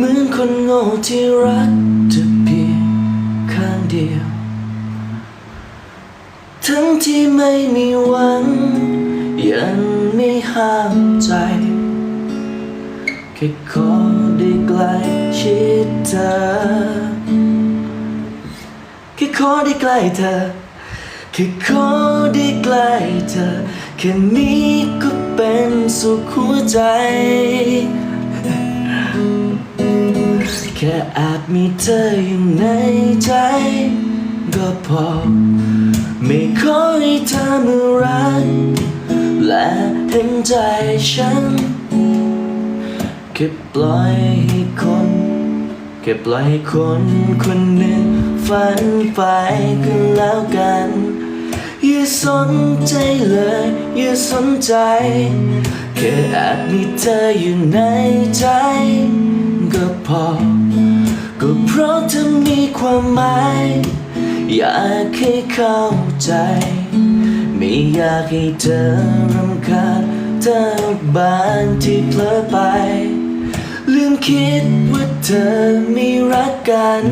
เหมือนคนโง่ที่รักเธอเพียงข้างเดียว ทั้งที่ไม่มีหวัง ยังไม่ห้ามใจแค่ขอได้ใกล้ชิดเธอแค่ขอได้ใกล้เธอแค่ขอได้ใกล้เธอแค่นี้ก็เป็นสุขหัวใจ แค่อาจมีเธออยู่ในใจ ก็พอ ไม่ขอให้เธอมารัก และเห็นใจฉันแค่ปล่อยให้คนแค่ปล่อยให้คนคนหนึ่งฝันไปก็แล้วกันอย่าสนใจเลยอย่าสนใจ แค่อาจมีเธออยู่ในใจ ก็เพราะเธอมีความหมาย อยากให้เข้าใจ ไม่อยากให้เธอรำคาญเธอบางที่เพลอไป ลืมคิดว่าเธอมีรักกัน